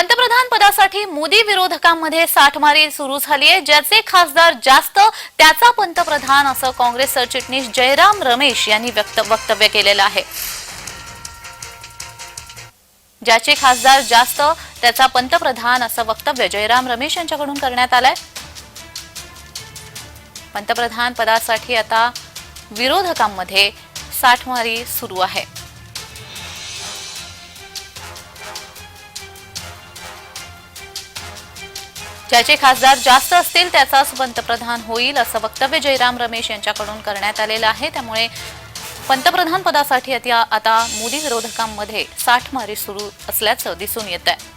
पंतप्रधान पदासाठी मोदी विरोधकांमध्ये साठमारी सुरू झाली आहे ज्याचे खासदार जास्त त्याचा पंतप्रधान असं काँग्रेस सरचिटणीस जयराम रमेश यांनी व्यक्त वक्तव्य केलेलं आहे. ज्याचे खासदार जास्त त्याचा पंतप्रधान असं वक्तव्य जयराम रमेश यांच्याकडून करण्यात आलंय. पंतप्रधान पदासाठी आता विरोधकांमध्ये साठमारी सुरू आहे. ज्याचे खासदार जास्त असतील त्याचाच पंतप्रधान होईल असं वक्तव्य जयराम रमेश यांच्याकडून करण्यात आलेलं आहे. त्यामुळे पंतप्रधान पदासाठी आता आता मोदी विरोधकांमध्ये साठमारी सुरू असल्याचं दिसून येत आहे.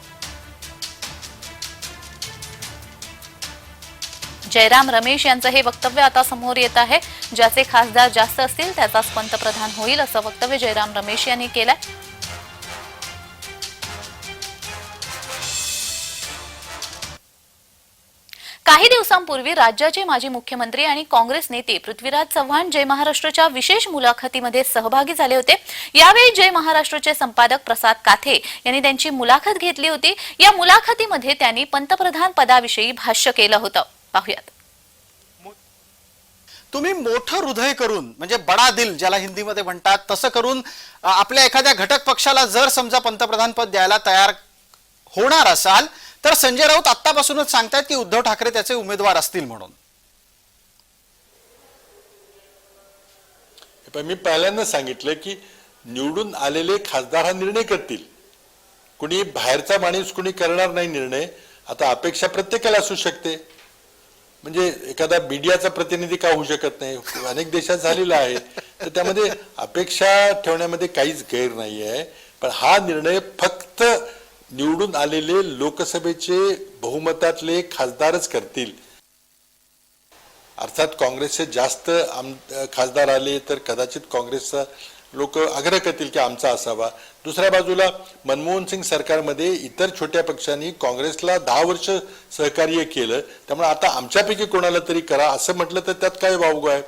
जयराम रमेश यांचं हे वक्तव्य आता समोर येत आहे. ज्याचे खासदार जास्त असतील त्याचाच पंतप्रधान होईल असं वक्तव्य जयराम रमेश यांनी केलंय. काही दिवसांपूर्वी राज्याचे माजी मुख्यमंत्री आणि काँग्रेस नेते पृथ्वीराज चव्हाण जय महाराष्ट्रच्या विशेष मुलाखतीमध्ये सहभागी झाले होते. यावेळी जय महाराष्ट्रचे संपादक प्रसाद काथे यांनी त्यांची मुलाखत घेतली होती. या मुलाखतीमध्ये त्यांनी पंतप्रधान पदाविषयी भाष्य केलं होतं. पाहुयात. तुम्ही मोठं हृदय करून म्हणजे बडा दिल ज्याला हिंदीमध्ये म्हणतात तसं करून आपल्या एखाद्या घटक पक्षाला जर समजा पंतप्रधान पद द्यायला तयार होणार असाल तर संजय राऊत आत्तापासूनच सांगतायत की उद्धव ठाकरे त्याचे उमेदवार असतील म्हणून. पण मी पहिल्यांदा सांगितलं की निवडून आलेले खासदार हा निर्णय करतील. कुणी बाहेरचा माणूस कुणी करणार नाही निर्णय. आता अपेक्षा प्रत्येकाला असू शकते. म्हणजे एखादा मीडियाचा प्रतिनिधी का होऊ शकत नाही? अनेक देशात झालेला आहे. तर त्यामध्ये अपेक्षा ठेवण्यामध्ये काहीच गैर नाही आहे पण हा निर्णय फक्त निवडून आलेले लोकसभेचे बहुमतातले खासदारच करतील. अर्थात काँग्रेसचे जास्त आम खासदार आले तर कदाचित काँग्रेसचा लोक आग्रह करतील की आमचा असावा. दुसऱ्या बाजूला मनमोहन सिंग सरकारमध्ये इतर छोट्या पक्षांनी काँग्रेसला दहा वर्ष सहकार्य केलं. त्यामुळे आता आमच्यापैकी कोणाला तरी करा असं म्हटलं तर त्यात काय वावगं आहे?